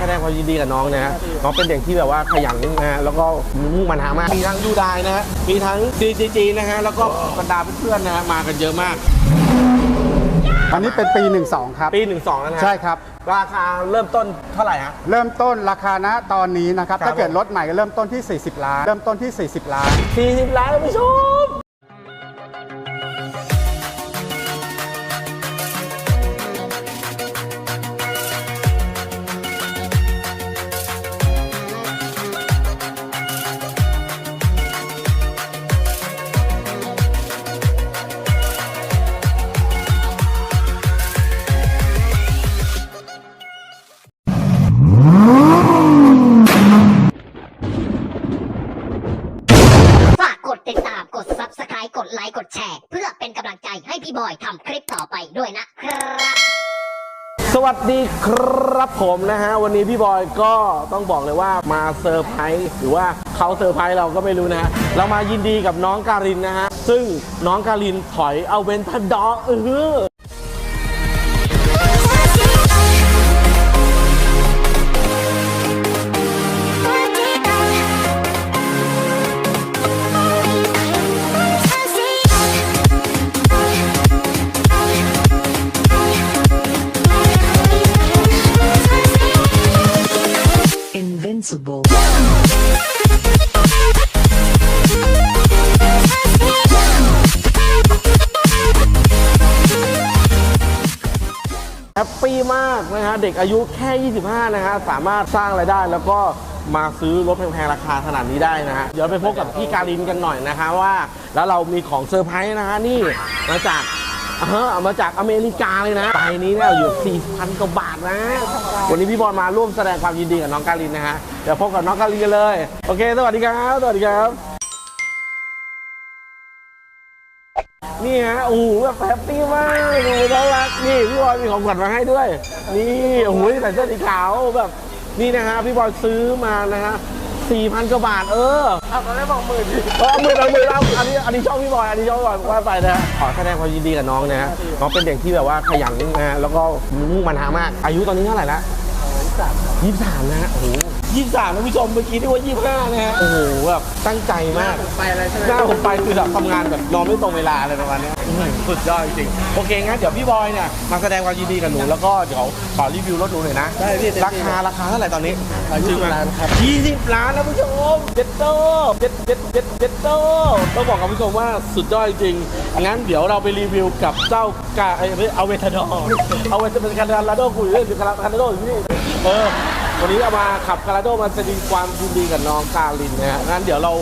แสดงความยินดีกับน้องนะฮะน้องเป็นเด็กที่แบบว่าขยันนะฮะแล้วก็มุ่งมั่นหามากมีทั้งยูไดนะฮะมีทั้ง CGG นะฮะแล้วก็บรรดาเพื่อนๆนะฮะมากันเยอะมาก อันนี้เป็นปี 12 ครับ ปี 12นะฮะใช่ครับ ราคาเริ่มต้นเท่าไหร่ฮะ เริ่มต้นราคาณตอนนี้นะครับ ครับ ถ้าเกิดรถใหม่ก็เริ่มต้นที่ 40 ล้าน เริ่มต้นที่ 40 ล้าน 40ล้านท่านผู้ชม ผมนะฮะ วันนี้พี่บอยก็ต้องบอกเลยว่ามาเซอร์ไพรส์หรือว่าเขาเซอร์ไพรส์เราก็ไม่รู้นะฮะ เรามายินดีกับน้องการินนะฮะ ซึ่งน้องการินถอยเอาเวนทัดดอเออ Invincible. แฮปปี้มากนะฮะเด็กอายุแค่ 25 นะฮะสามารถสร้างรายได้แล้วก็มาซื้อรถแพงๆ ราคาขนาดนี้ได้นะฮะ เดี๋ยวไปพบกับพี่การินกันหน่อยนะคะว่า แล้วเรามีของเซอร์ไพรส์นะฮะนี่มาจาก เออเอามาจากอเมริกาเลยนะใบนี้เนี่ยอยู่ 4,000 กว่าบาทนะ วันนี้พี่บอลมาร่วมแสดงความยินดีกับน้องการินนะฮะ เดี๋ยวพบกับน้องการินกันเลย โอเค สวัสดีครับ สวัสดีครับ นี่ฮะ โอ้โหแบบแฮปปี้มากโอ้โหน่ารัก นี่พี่บอยมีของขวัญมาให้ด้วย นี่ โอ้โหใส่เสื้อสีขาวแบบ นี่นะฮะ พี่บอยซื้อมานะฮะ สี่พันกว่าบาทเออเอาตอนแรกบอกหมื่นเออหมื่นเอาหมื่นเอาอันนี้อันนี้ชอบพี่บอยอันนี้ชอบพี่บอยว่าไปนะฮะขอแสดงความยินดีกับน้องนะฮะน้องเป็นเด็กที่แบบว่าขยันนะฮะแล้วก็มุ่งมั่นหามาก อายุตอนนี้เท่าไหร่ละยี่สิบสามนะฮะโอ้โห ยี่สิบสามนะผู้ชมเมื่อกี้ที่ว่ายี่สิบห้านะฮะโอ้โหแบบตั้งใจมากไปอะไรใช่ไหมหน้าผมไปคือแบบทำงานแบบนอนไม่ตรงเวลาอะไรประมาณเนี้ยอื้อหือสุดยอดจริงๆโอเคงั้นเดี๋ยวพี่บอยเนี่ยมาแสดงความยินดีกับหนูแล้วก็เดี๋ยวขอรีวิวรถหนูหน่อยนะได้พี่เต็มราที่คาราคาเท่าไหร่ตอนนี้ ยี่สิบล้านครับ ยี่สิบล้านนะผู้ชมเจ็ดโตเจ็ดเจ็ดเจ็ดเจ็ดโตต้องบอกกับผู้ชมว่าสุดยอดจริงๆงั้นเดี๋ยวเราไปรีวิวกับเจ้ากาเอ้ยไม่เอาเวทดอเอาเวทเป็นคาราโดคุยเรื่องคาราโดอยู่นี่เออ วันนี้เอามาขับคาราโดมาแสดงความยินดีกับน้องกาลินนะฮะงั้นเดี๋ยวเรา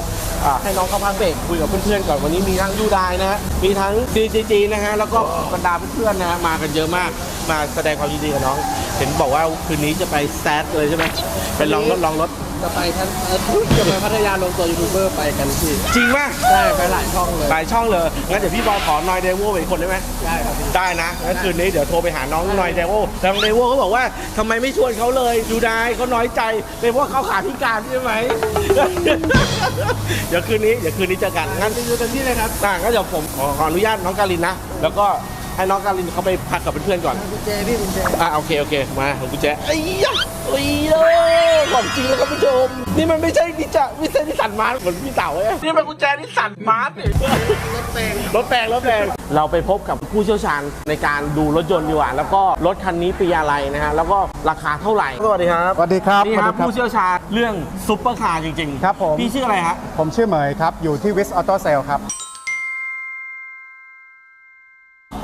อ่าให้น้องเข้าพักเบรกคุยกับเพื่อนๆก่อนวันนี้มีทั้งยูไดนะฮะมีทั้ง CGG นะฮะแล้วก็บรรดาเพื่อนๆนะฮะมากันเยอะมาก มาแสดงความยินดีกับน้อง เห็นบอกว่าคืนนี้จะไปแซดเลยใช่ไหมเป็นลองรถลองรถจะไปท่านเออจะไปพัทยาลงตัวยูทูบเบอร์ไปกันพี่จริงป่ะได้ไปหลายช่องเลยหลายช่องเลยงั้นเดี๋ยวพี่บอยขอนอยเดโวอีกคนได้ไหมได้ครับพี่ได้นะงั้นคืนนี้เดี๋ยวโทรไปหาน้องนอยเดโวแต่น้องเดโวเขาบอกว่าทำไมไม่ชวนเขาเลยดูได้เขาน้อยใจเป็นเพราะเขาขาพิการใช่ไหมเดี๋ยวคืนนี้เดี๋ยวคืนนี้เจอกันงั้นจะอยู่กันที่เลยครับต่างก็เดี๋ยวผมขอขออนุญาตน้องการินนะแล้วก็ ให้น้องการินเขาไปพักกับเพื่อนๆก่อนกุญแจพี่กุญแจอะโอเคโอเคมาของกุญแจไอ้ยะไอ้ยะของจริงแล้วครับผู้ชม นี่มันไม่ใช่นิจไม่ใช่นิสสันมาร์ทเหมือนพี่เต๋าเอ้ยนี่มันกุญแจนิสสันมาร์ทนี่รถแปลงรถแปลงรถแปลงเราไปพบกับผู้เชี่ยวชาญในการดูรถยนต์ดีกว่าแล้วก็รถคันนี้ปีอะไรนะฮะแล้วก็ราคาเท่าไหร่สวัสดีครับสวัสดีครับนี่ครับสวัสดีครับผู้เชี่ยวชาญเรื่องซุปเปอร์คาร์จริงๆครับผมพี่ชื่ออะไรฮะผมชื่อเหมยครับอยู่ที่วิสออโต้เซลครับ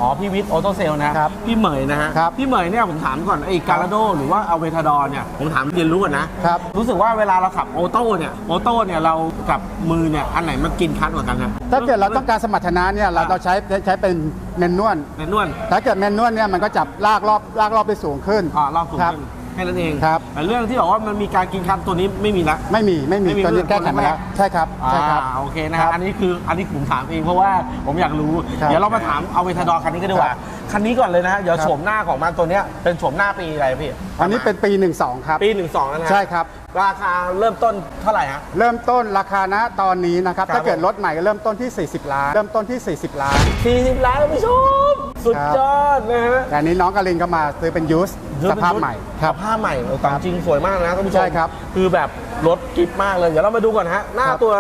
อ๋อ พี่วิทย์ออโตเซลนะครับพี่เหมยนะฮะครับพี่เหมยเนี่ยผมถามก่อนไอ้การาโดหรือว่าเอาเวทาดอร์เนี่ยผมถามเรียนรู้ก่อนนะครับรู้สึกว่าเวลาเราขับออโต้เนี่ยออโต้เนี่ยเรากับมือเนี่ยอันไหนมันกินคัดกว่ากันฮะถ้าเกิดเราต้องการสมรรถนะเนี่ยเราเราใช้ใช้เป็นแมนนวลในนวลถ้าเกิดแมนนวลเนี่ยมันก็จับลากรอบลากรอบไปสูงขึ้นอ่ารอบสูงครับขึ้น แค่นั้นเองครับแต่เรื่องที่บอกว่ามันมีการกินคัดตัวนี้ไม่มีละไม่มีไม่มีไม่มีตอนนี้แก้ไขมาแล้วใช่ครับใช่ครับอ่าโอเคนะคฮะรับอันนี้คืออันนี้ผมถามเองเพราะว่าผมอยากรู้ครับเดี๋ยวเรามาถามเอาเวทาดอร์คันนี้ก็ดีกว่า ครับคันนี้ก่อนเลยนะฮะเดี๋ยวครับโฉมหน้าของมันตัวเนี้ยเป็นโฉมหน้าปีอะไรพี่อันนี้เป็นปี 12 ครับ ปีหนึ่งสองนะฮะใช่ครับ ราคาเริ่มต้นเท่าไหร่ฮะ เริ่มต้นราคาณตอนนี้นะครับ ครับถ้าเกิดรถใหม่ก็เริ่มต้นที่ 40 ล้าน เริ่มต้นที่ 40 ล้าน 40ล้านท่านผู้ชมสุดยอดนะฮะแต่อันนี้น้องกาลินก็มาซื้อเป็นยูสสภาพใหม่ครับสภาพใหม่แต่จริงสวยมากนะท่านผู้ชมใช่ครับคือแบบรถกิฟมากเลย เดี๋ยวเรามาดูก่อนฮะ หน้าครับ ตัว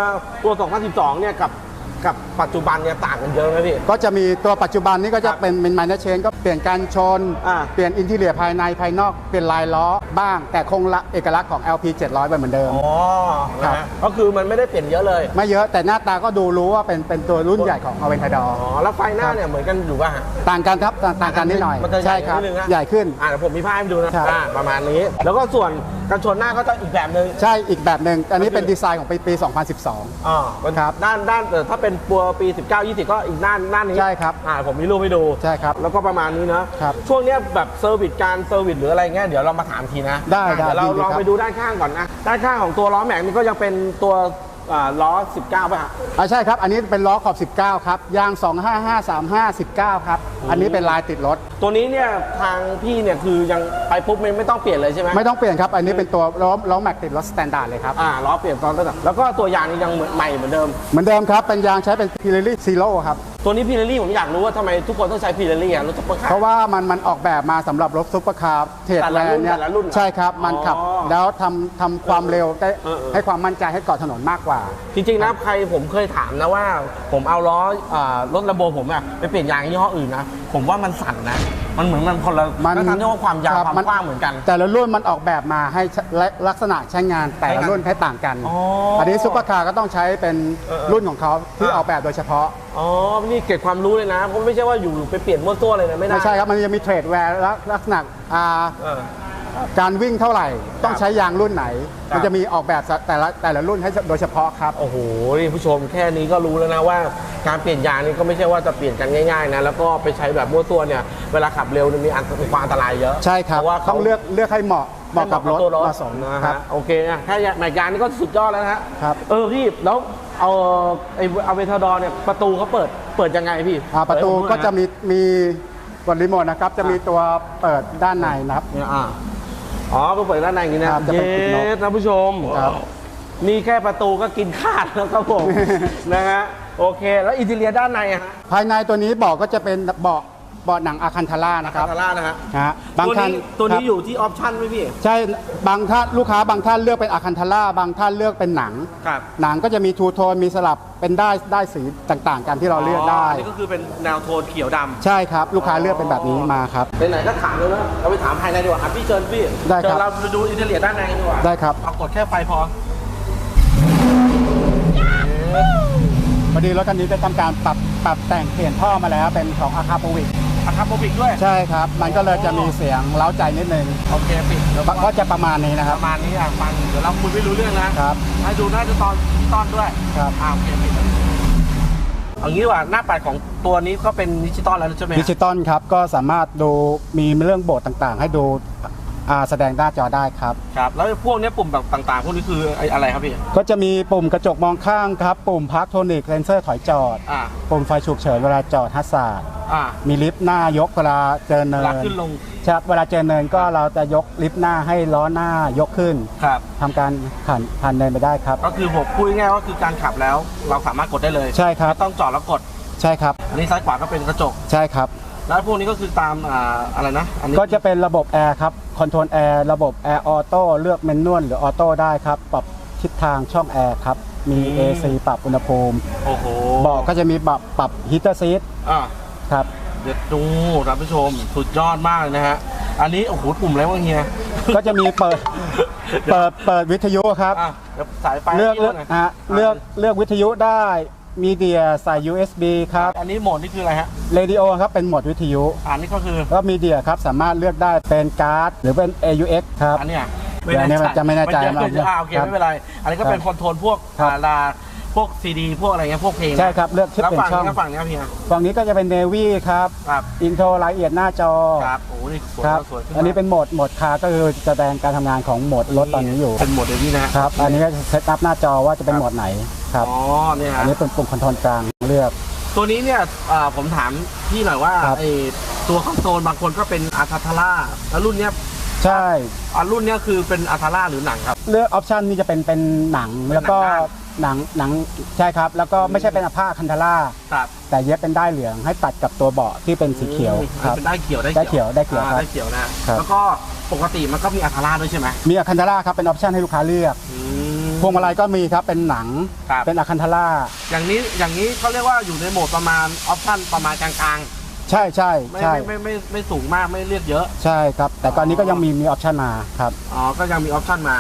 ตัว 2012 เนี่ยกับ กับปัจจุบันเนี่ยต่างกันเยอะไหมพี่ ก็จะมีตัวปัจจุบันนี้ก็คจะรับเป็นเป็นไมเนอร์เชนก็เปลี่ยนการชน อ่า เปลี่ยนอินทีเรียภายในภายนอก เปลี่ยนลายล้อบ้าง แต่คงละเอกลักษณ์ของ LP 700ไปเหมือนเดิม อ๋อครันะบฮะก็คือมันไม่ได้เปลี่ยนเยอะเลย ไม่เยอะแต่หน้าตาก็ดูรู้ว่าเป็นเป็นตัวรุ่นใหญ่ของอเวนทาดออ๋อ แล้วไฟหน้าเนี่ยเหมือนกันอยู่ป่ะฮะต่างกันครับต่างต่างกันนิดหน่อยมันจะใหญ่ใช่ครับนิดนึงนะใหญ่ขึ้น อ่าเดี๋ยวผมมีภาพให้ดูนะครับ อ่าประมาณนี้ แล้วก็ส่วน กันชนหน้าก็จะอีกแบบหนึ่งใช่อีกแบบหนึ่งอันนี้ก็คือเป็นดีไซน์ของปีปี 2012 อ่าเป็นครับด้านด้านเอ่อถ้าเป็นปัวปี 19 20 ก็อีกด้านด้านนี้ใช่ครับอ่าผมมีรูปให้ดูใช่ครับแล้วก็ประมาณนี้นะครับช่วงเนี้ยแบบเซอร์วิสการเซอร์วิสหรืออะไรเงี้ยเดี๋ยวเรามาถามทีนะได้อะได้เดี๋ยวเรายินดีลองครับ ไปดูด้านข้างก่อนนะด้านข้างของตัวล้อแม็กนี่ก็ยังเป็นตัว อ่าล้อ 19 ป่ะฮะ อ่าใช่ครับ อันนี้เป็นล้อขอบ 19 ครับ ยาง 255 35 19 ครับ อันนี้เป็นลายติดรถ ตัวนี้เนี่ยทางพี่เนี่ยคือยังไปปุ๊บไม่ไม่ต้องเปลี่ยนเลยใช่ไหมไม่ต้องเปลี่ยนครับ อันนี้เป็นตัวล้อล้อแม็กติดรถสแตนดาร์ดเลยครับ อ่าล้อเปลี่ยนตอนตั้งแต่แล้วก็ตัวยางนี่ยังเหมือนใหม่เหมือนเดิม เหมือนเดิมครับ เป็นยางใช้เป็น Pirelli Zero ครับ ตัวนี้พีเรลี่ผมอยากรู้ว่าทำไมทุกคนต้องใช้พีเรลี่อะรถซุปเปอร์คาร์เพราะว่ามันมันออกแบบมาสำหรับรถซุปเปอร์คาร์เทรดแต่แวละรุ่นนเนี่ยแต่ละรุ่นเหรอใช่ครับ มันขับ อ๋อแล้วทำทำความเร็วได้เออเออ ให้ความมั่นใจให้เกาะถนนมากกว่า จริงๆนะใครผมเคยถามนะว่า ผมเอาล้ออ่ารถระโบผมอะไปเปลี่ยนยางยี่ห้ออื่นนะ ผมว่ามันสั่นนะ มันเหมือนมันคนละมันทั้งที่ว่าความยาวรับความกว้างเหมือนกัน แต่ละรุ่นมันออกแบบมาให้ใช้ลักษณะใช้งานแต่ละรุ่นให้ต่างกันอ๋ออัอันนี้ซุปเปอร์คาร์ก็ต้องใช้เป็นเออเออรุ่นของเขาที่อะออกแบบโดยเฉพาะ อ๋อ นี่เก็บความรู้เลยนะ เพราะไม่ใช่ว่าอยู่ไปเปลี่ยนมั่วตัวเลยนะไม่ได้ ไม่ใช่ครับ มันจะมีเทรดแวร์ลักษณะอ่าเออ การวิ่งเท่าไหร่ต้องใช้ยางรุ่นไหนครับมันจะมีออกแบบแต่ละแต่ละรุ่นให้โดยเฉพาะครับ โอ้โหนี่ผู้ชมแค่นี้ก็รู้แล้วนะว่า การเปลี่ยนยางนี่ก็ไม่ใช่ว่าจะเปลี่ยนกันง่ายๆนะแล้วก็ไปใช้แบบมั่วตัวเนี่ยเวลาขับเร็วเนี่ยมีอันความอันตรายเยอะใช่ครับเพราะว่าขาต้องเลือกเลือกให้เหมาะเหมาะกับรถตัวเหมาะสมนะครัฮะบโอเคนะแค่แม็กยางนี่ก็สุดยอดแล้วนะฮะครับเออพี่แล้วเอาไอ้เอาเวทาดอร์เนี่ยประตูเขาเปิดเปิดยังไงพี่อ่าประตูเปิดให้ผมก็จะหน่อยนมีมีกดรีโมทนะครับจะมีตัวเปิดด้านในนะครับเนี่ย อ่าอ๋อก็เปิดด้านในอย่างนี้นะครับจะเย้เป็นปิดล็อกท่านผู้ชมครับนี่แค่ประตูก็กินขาดแล้วครับผม นะฮะโอเค แล้วอินเทเลียด้านในอะฮะ ภายในตัวนี้เบาะก็จะเป็นเบาะ เบาะหนังอาคันทาร่านะครับคาร่านะฮะฮะบางตัวท่านนี้ตัวครันี้บอยู่ที่ออปชั่นไหมพี่ ใช่บางท่านลูกค้าบางท่านเลือกเป็นอาคันทาร่าบางท่านเลือกเป็นหนัง ครับหนังก็จะมีทูโทนมีสลับเป็นได้ได้สีต่างๆ กันที่เราเลือกได้ นนี้ก็คือเป็นแนวโทนเขียวดำ ใช่ครับ ลูกค้าเลือกเป็นแบบนี้มาครับ ไหนๆก็ถามเลยนะเราไปถามภายในดีกว่าครับพี่เชิญพี่ได้ครับ เชิญเราไปดูอินเทเลียด้านในกันดีกว่าได้ครับเอากดแค่ไฟพอ พอดีรถคันนี้ได้ทำการปรับปรับแต่งเปลี่ยนท่อมาแล้วเป็นของอาคาโปวิก อะคาโปวิกด้วย ใช่ครับ มันก็เลยจะมีเสียงเล้าใจนิดนึงโอเคปิดเดี๋ยวก็จะประมาณนี้นะคปรับ ระมาณนี้อะฟังเดี๋ยวเราคุยไม่รู้เรื่องนะครับ ให้ดูหน้าจะตอนตอนด้วยครับ อ่าโอเคปิดแล้วเอางี้ดีกว่าหน้าปัดของตัวนี้ก็เป็นดิจิตอลแล้วใช่ไหมฮะดิจิตอลครับ ก็สามารถดูมีเรื่องโบทต่างๆ ให้ดู อ่าแสดงหน้าจอได้ครับ ครับ แล้วพวกเนี้ยปุ่มแบบต่างๆ พวกนี้คือไอ้อะไรครับพี่ ก็จะมีปุ่มกระจกมองข้างครับ ปุ่มพาร์คโทนิกเลนเซอร์ถอยจอด อ่า ปุ่มไฟฉุกเฉินเวลาจอดฮัสซาร์ดอ่ามีลิฟต์หน้ายกเวลาเจอเวเนิลานขึ้นลง ครับเวลาเจอเนินก็เราจะยกลิฟต์หน้าให้ล้อหน้ายกขึ้นครับ ทำการผ่านผ่านเนินไปได้ครับ ก็คือผมพูดง่ายๆว่าคือการขับแล้ว เราสามารถกดได้เลยใช่ครับ ไม่ต้องจอดแล้วกด ใช่ครับ อันนี้ซ้ายขวาก็เป็นกระจก ใช่ครับ แล้วพวกนี้ก็คือตามอ่าอะไรนะอันนี้ก็จะเป็นระบบแอร์ครับคอนโทรลแอร์ระบบแอร์ออโต้เลือกเมนนวลหรือออโต้ได้ครับ ปรับทิศทางช่องแอร์ครับ มี AC ปรับอุณหภูมิโอ้โหเบาะก็จะมีปรับปรับฮีเตอร์ซีทอ่าครับเดี๋ยวดูท่านผู้ชมสุดยอดมากเลยนะฮะอันนี้โอ้โหปุ่มอะไรวะเฮียก็จะมีเปิดเปิดเปิดวิทยุครับอะเดี๋ยวสายไฟเลือกให้เลือกหน่ยฮะเลือกเลือกวิทยุได้ มีเดียใส่ USB ครับ อันนี้โหมดนี่คืออะไรฮะเรดิโอครับเป็นโหมดวิทยุ อันนี้ก็คือก็มีเดียครับสามารถเลือกได้เป็นการ์ด หรือเป็น AUX ครับอันเนี้ยเดี๋ยวอันนี้จะไม่แน่ใจมันเยอะเกินครับอ่าโอเคครับ ไม่เป็นไร อันนี้ก็เป็นครับคอนโทรลพวกครับ อ่าลา พวกซีดีพวกอะไรเงี้ยพวกเพลงใช่ครับเลือกชิปแล้วเป็นฝั่งช่องนี้ก็ฝั่งนี้ครับเฮียฝั่งนี้ก็จะเป็นเนวี่ครับครับอินโทรรายละเอียดหน้าจอครับโอ้โหนี่สวยครับสวยขึ้อันนี้เป็นโหมดโหมดคาร์ก็คือแสดงการทำงานของโหมดรถตอนนี้อยู่เป็นโหมดเดยวนี้นะฮะครับอันนี้ก็เซตอัพหน้าจอว่าจะเป็นโหมดไหนครับอ๋อเนี่ยอัฮะนนี้เป็นปุ่มคอนโทรลกลางเลือก ตัวนี้เนี่ยอ่าผมถามพี่หน่อยว่าครับ ไอตัวคอนโซลบางคนก็เป็นอาคาทาร่าแล้วรุ่นเนี้ยใช่ อ่ารุ่นเนี้ยคือเป็นอาคาร่าหรือหนังครับ เลือกออปชันนี่จะเป็นเป็นหนังแล้วก็ หนังด้หนังหนังใช่ครับ แล้วก็ไม่ใช่เป็นผ้าคันธาร่าครับแต่เย็บเป็นได้ายเหลืองให้ตัดกับตัวเบาะที่เป็นสีเขียวอืมครับเป็นได้เขียวได้ได้เขียวได้เขียวอ่าครับได้เขียวนะครับแล้วก็ปกติมันก็มีอัคาราด้วยใช่ไหมมีอะคันธาร่าครับเป็นออปชันให้ลูกค้าเลือกอืมพวงมาลัยก็มีครับเป็นหนังครับเป็นอะคันธาร่าอย่างนี้อย่างนี้เขาเรียกว่าอยู่ในโหมดประมาณออปชั่นประมาณกลางใช่ใช่ๆไม่ใช่ไม่ไม่ไม่ไม่สูงมากไม่เรียกเยอะ ใช่ครับ แต่ตอนนี้ก็ยังมีมีออปชันมาครับอ๋อก็ยังมีออปชั่นมา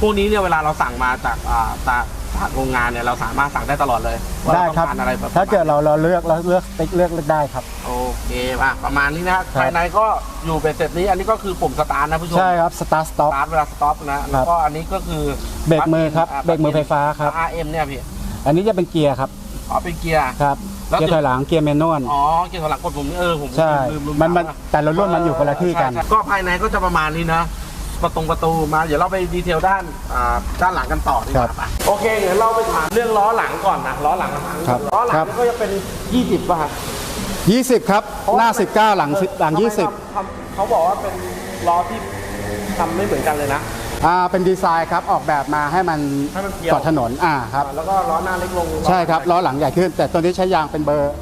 พวกนี้เนี่ยเวลาเราสั่งมาจากอ่าจาก จากโรงงานเนี่ยเราสามารถสั่งได้ตลอดเลยว่าได้เราคต้รัอบงการอะไรแบบถ้าเกิดเราเราเลือกเราเลือกสติ๊กเลือกเลือกได้ครับ โอเคป่ะประมาณนี้นะครัภาบยในก็อยู่เป็นเสร็จนี้อันนี้ก็คือปุ่มสตาร์ทนะผู้ชมใช่ครับสตาร์ทสต็อปสตาร์ทเวลาสต็อปนะแล้วก็อันนี้ก็คือเบรกมือครับาเบรกมือไฟฟ้าครับ RM เนี่ยพี่อันนี้จะเป็นเกียร์ครับอ๋อเป็นเกียร์ ครับแล้ว เกียร์ถอยหลังเกียร์แมนนวลอ๋อเกียร์ถอยหลังกดปุ่มนี่เออผมใช่ลืลืมันมันถาะแต่ละรุ่นมันอยู่คนละที่กัน ใช่ใช่ก็ภายในก็จะประมาณนี้นะ ประตูประตูมาเดี๋ยวเราไปดีเทลด้านอ่าด้านหลังกันต่อดีกว่าครับปะโอเคเดี๋ยวเราไปถามเรื่องล้อหลังก่อนนะล้อหลังหลังครับล้อหลัครังบนี่ก็จะเป็น 20ป่ะครับ20 ครับ หน้า 19 หลัง10หลัง ทำไมทำทำเขาบอกว่าเป็นล้อที่ทำไม่เหมือนกันเลยนะ20อ่าเป็นดีไซน์ครับออกแบบมาให้มันให้มันเกี่ยวเกาะถนนอ่าครับ แล้วก็ล้อหน้าเล็กลงใช่ครับล้อหลังใหญ่ขึ้น แต่ตัวนี้ใช้ยางเป็นเบอร์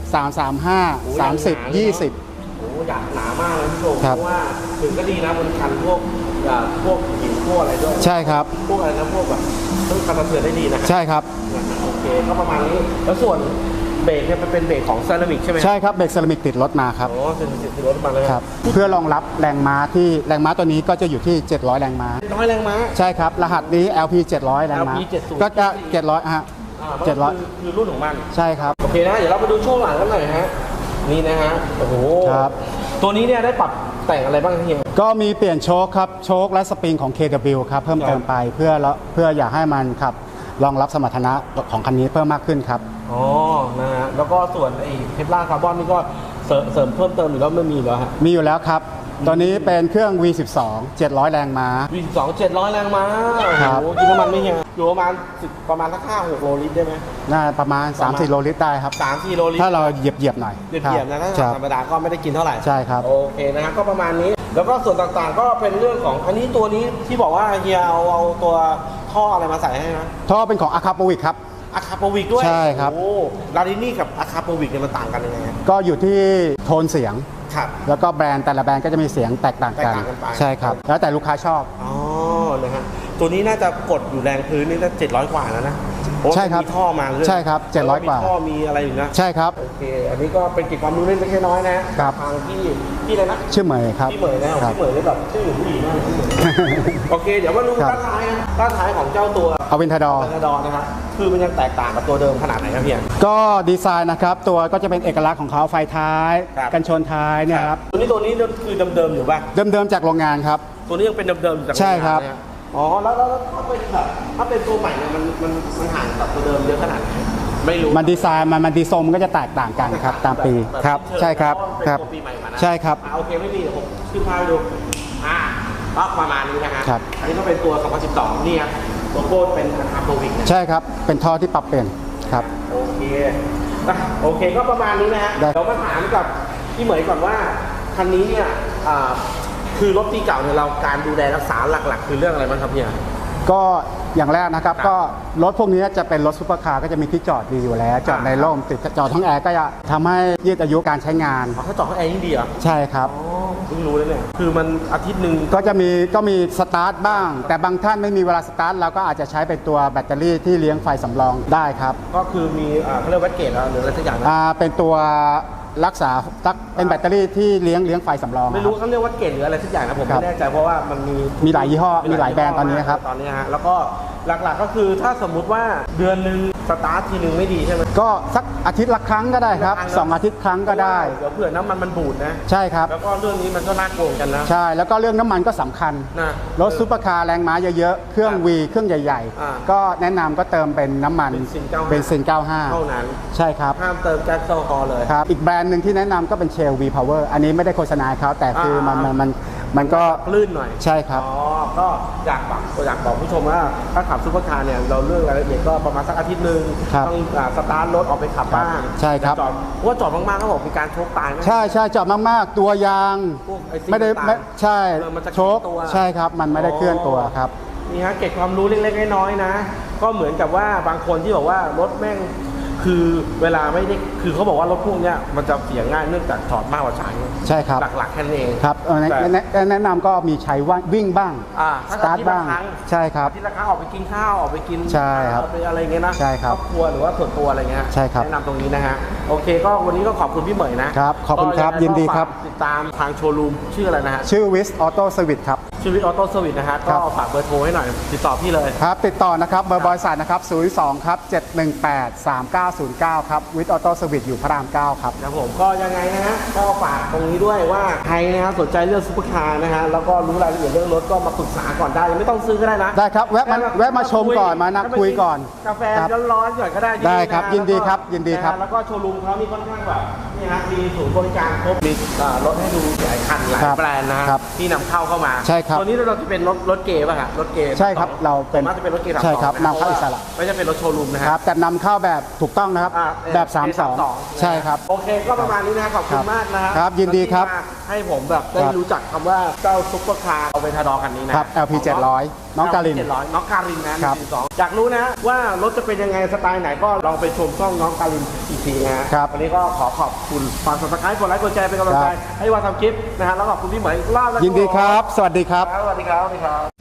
335 30 20 โอ้โหอยากหนามากเลยพี่โจครับเพราะว่าถึงก็ดีนะบนคันพวก อ่าพวกหินพวกอะไรด้วยใช่ครับ พวกอะไรนะพวกแบบต้องการสะเทือนได้ดีนะใช่ครับ โอเคก็ประมาณนี้แล้วส่วนเบรกเนี่ยมันเป็นเบรกของเซรามิกใช่ไหมใช่ครับเบรกเซรามิกติดรถมาครับโอ้เป็นสิบรถมาเลยครับเพื่อรองรับแรงม้าที่แรงม้าตัวนี้ก็จะอยู่ที่ 700 แรงม้า น้อยแรงม้า ใช่ครับ รหัสนี้ LP 700 แรงม้า LP 70 ก็จะ700ฮะ อ่ามันก็คือ700คือรุ่นของมัน ใช่ครับ โอเคนะ เดี๋ยวเราไปดูช่วงหลังกันหน่อยฮะ นี่นะฮะ โอ้โห ครับ ตัวนี้เนี่ยได้ปรับ แต่งอะไรบ้างเฮียก็มีเปลี่ยนโชคครับ โชคและสปริงของ KW ครับ เพิ่มเติมไปเพื่อละเพื่ออยากให้มันขับรองรับสมรรถนะของคันนี้เพิ่มมากขึ้นครับ อ๋อ นะฮะ แล้วก็ส่วนไอ้เทปล่าคาร์บอนนี่ก็เสริมเสริมเพิ่มเติมอยู่แล้วไม่มีแล้วฮะ มีอยู่แล้วครับ ตัวนี้เป็นเครื่อง V12 700 แรงม้า V12 700แรงม้าโอ้ครับโหกินน้ำมันไม่เฮียอยู่ประมาณ10ประมาณสักห้าหกโลลิตรได้ไหม น่าประมาณ ประมาณ3-4โลลิตรได้ครับ สามสี่โลลิตรถ้าเราเหยียบเหยียบๆหน่อยเหยียบๆนะถ้าครับธรรมดาก็ไม่ได้กินเท่าไหร่ใช่ครับ โอเคนะฮะก็ประมาณนี้ แล้วก็ส่วนต่างๆก็เป็นเรื่องของอันนี้ตัวนี้ที่บอกว่าเฮียเอาเอาตัวท่ออะไรมาใส่ให้นะท่อเป็นของอาคาโปวิกครับ อะคาโปวิกด้วยใช่ครับ โอ้ลาดินี่กับอะคาโปวิกเนี่ยมันต่างกันยังไงฮะก็อยู่ที่โทนเสียง ครับแล้วก็แบรนด์แต่ละแบรนด์ก็จะมีเสียงแตกต่างกัน แตกต่างกันไป ใช่ครับ แล้วแต่ลูกค้าชอบ อ๋อนะฮะตัวนี้น่าจะกดอยู่แรงพื้นนี่จะ700 กว่าแล้วนะ เพาะว่าใช่ครับมีท่อมาเรื่อยใช่ครับ700แล้วกว่า มีท่อมีอะไรอยู่นะใช่ครับ โอเคอันนี้ก็เป็นเกิจความรู้เล็กๆน้อยๆนะครับ ทางพี่พี่อะไรนะชื่อเหมยครับ พี่เหมยนะครับพี่เหมยนี่แบบชื่อผู้หญิงมากพี่เหมยโอเค เดี๋ยวมาดูครับ ด้านท้ายนะด้านท้ายของเจ้าตัวอวินทดอพาราดอนนะครับคือมันยังแตกต่างกับตัวเดิมขนาดไหนครับพี่ ก็ดีไซน์นะครับ ตัวก็จะเป็นเอกลักษณ์ของเขาไฟท้าย ครับ กันชนท้ายเนี่ยครับตัวนี้ตัวนี้คือเดิมๆอยู่ป่ะ เดิมๆจากโรงงานครับ ตัวนี้ยังเป็นเดิมๆจากใช่ครับโงงานนะฮะ อ๋อแล้วแล้วแล้วถ้าเป็นแบบถ้าเป็นตัวใหม่เนี่ยมันมันมันห่างกับตัวเดิมเยอะขนาดไหนไม่รู้ มันดีไซน์มันมันดีไซน์มันก็จะแตกต่างกันครับตามปีแบบครับแบบใช่ครับเป็นครับ ตัวปีใหม่มานะใช่ครับ อ่าโอเคไม่มีเดี๋ยวผมขึ้นภาพให้ดูอ่าก็ประมาณนี้นะฮะครับ อันนี้ก็เป็นตัว 2012นี่ครับตัวโค้ดเป็นอาร์โปวิกนะใช่ครับ เป็นท่อที่ปรับเปลี่ยนครับ โอเคอะโอเคก็ประมาณนี้นะฮะได้ เดี๋ยวมาถามกับพี่เหมยก่อนว่าคันนี้เนี่ยอ่า คือรถปีเก่าเนี่ยเราการดูแลรักษาหลักๆ คือเรื่องอะไรบ้างครับเนี่ยก็อย่างแรกนะครับครับก็รถพวกนี้จะเป็นรถซุปเปอร์คาร์ก็จะมีที่จอดดีอยู่แล้ว จอดในร่มติดจอดท้องแอร์ก็จะทำให้ยืดอายุการใช้งานอ๋อถ้าจอดข้างแอร์ยิ่งดีเหรอใช่ครับอ๋อเพิ่งรู้เลยเนี่ยคือมันอาทิตย์หนึ่งก็จะมีก็มีสตาร์ทบ้าง แต่บางท่านไม่มีเวลาสตาร์ทเราก็อาจจะใช้เป็นตัวแบตเตอรี่ที่เลี้ยงไฟสำรองได้ครับก็คือมีอ่าเขาเรียกวัดเกตหรืออะไรสักอย่างนะอ่าเป็นตัว รักษาตักเป็นแบตเตอรี่ที่เลี้ยงเลี้ยงไฟสำรองไม่รู้คบเขาเรียกวัดเกตหรืออะไรสักอย่างนะผมครัไม่บแน่ใจเพราะว่ามันมีมีหลายยี่ห้อมีหลายแบรนด์ตอนนี้ครับตอนนี้ฮะแล้วก็หลักๆก็คือถ้าสมมุติว่าเดือนหนึ่ง สตาร์ททีหนึ่งไม่ดีใช่ไหมก็สักอาทิตย์ละครั้งก็ได้ครับละครั้งนะสองอาทิตย์ครั้งก็ได้ เดี๋ยวเผื่อน้ำมันมันบูดนะ ใช่ครับ แล้วก็เรื่องนี้มันก็น่ากลัวเหมือนกันนะ ใช่ แล้วก็เรื่องน้ำมันก็สำคัญนะรถซุปเปอร์คาร์แรงม้าเยอะๆ เครื่องครับวีเครื่องใหญ่อ่าๆก็แนะนำก็เติมเป็นน้ำมันเบนซิน 95เบนซินเท่า95นั้น ใช่ครับ ห้ามเติมแก๊สโซฮอล์เลยครับ อีกแบรนด์หนึ่งที่แนะนำก็เป็นเชล V Power อันนี้ไม่ได้โฆษณาให้เขาแต่คือมันอ่ามัน มันมันก็ลื่นหน่อยใช่ครับอ๋อก็อยากบอกอยากบอกผู้ชมว่าถ้าขับซุปเปอร์คาร์เนี่ยเราเลือกรายละเอียดก็ประมาณสักอาทิตย์หนึ่งครับต้องอ่าสตาร์ทรถออกไปขับบ้างใช่ครับจอดเพราะว่าจอดมากๆเขาบอกมีการโชกตายนะใช่ใช่จอดมากๆ ตัวยางพวกไอ้สิ่งไม่ได้ต่างๆไม่ใช่เออมันจะโชคแข็งตัวใช่ครับ มันไม่ได้เคลื่อนตัวครับนี่ฮะเก็บความรู้เล็กๆน้อยๆนะ ก็เหมือนกับว่าบางคนที่บอกว่ารถแม่ง คือเวลาไม่ได้คือเขาบอกว่ารถพวกเนี้ยมันจะเสียง่ายเนื่องจากถอดมากกว่าใช้ใช่ครับหลักๆแค่นั้นเองครับเอ่อแนะแต่แนะแนะนำก็มีใช้ว่าวิ่งบ้าง อ่าสตาร์ทบ้าง ใช่ครับ ที่ราคาออกไปกินข้าวออกไปกินใช่ครับเอาไปอะไรเงี้ยนะใช่ครับ ครอบครัวหรือว่าส่วนตัวอะไรเงี้ยใช่ครับ แนะนำตรงนี้นะฮะ โอเคก็วันนี้ก็ขอบคุณพี่เหมยนะครับขอบคุณครับก็งไงยินดีครับ ก็ฝากติดตามทางโชว์รูมชื่ออะไรนะฮะชื่อวิสออโต้สวิตครับ ชีวิตออโต้เซอร์วิสนะฮะครัก็บ ฝากเบอร์โทรให้หน่อยติดต่อพี่เลย ครับ ติดต่อนะครับเบอร์บริษัทนะครับ 02 ครับ 718 3909 ครับวิสออโต้สวิตอยู่พระราม 9 ครับ ครับผมก็ยังไงนะฮะก็ฝากตรงนี้ด้วยว่าใครนะฮะสนใจเรื่องซุปเปอร์คาร์นะฮะแล้วก็รู้รายละเอียดเรื่องรถก็มาปรึกษาก่อนได้ยังไม่ต้องซื้อก็ได้นะได้ครับแวะมาแวะมาชมก่อนมานั่งคุยก่อนกาแฟครับร้อนๆก่อนก็ได้ได้ครับนะยินดีครับ แล้วก็ยินดีครับะฮะแล้วก็โชว์รูมเขามีค่อนข้างแบบ นี่ฮะมีศูนย์บริการครบมีอ่ารถให้ดูหลายคันหลายครับแบรนด์นะฮะครับที่นำเข้าเข้ามาใช่ครับตัวนี้เราจะเป็นรถรถเกย์ป่ะฮะรถเกย์ใช่ครับเราเป็นส่วมกจะเป็นรถเกย์สามใช่ครับสองะนำเข้าอิสระ ไม่ใช่เป็นรถโชว์รูมนะฮะ ครับแต่นำเข้าแบบถูกต้องนะครับ อ่าแบบ A32 32 ใช่ครับ โอเคก็ประมาณนี้นะขอบคุครัณบมากนะฮะครับยินดีครับที่มาให้ผมแบบได้ครับรู้จักคำว่าเจ้าซุปเปอร์คาร์เอาไปทาดอคันนี้นะครับ LP 700น้องการิน LP 700น้องการินนะครับ สองอยากรู้นะว่ารถจะเป็นยังไงสไตล์ไหนก็ลองไปชมช่องน้องการินอีกทีนะฮะครับ วันนี้ก็ขอขอบคุณฝากสับสไครต์กดไลค์กดแชร์เป็นกำลังใจครับให้วันทำคลิปนะฮะแล้วขอบคุณพี่เหมยอีกรอบนะยินดีครับสวัสดีครับสวัสดีครับสวัสดีครับ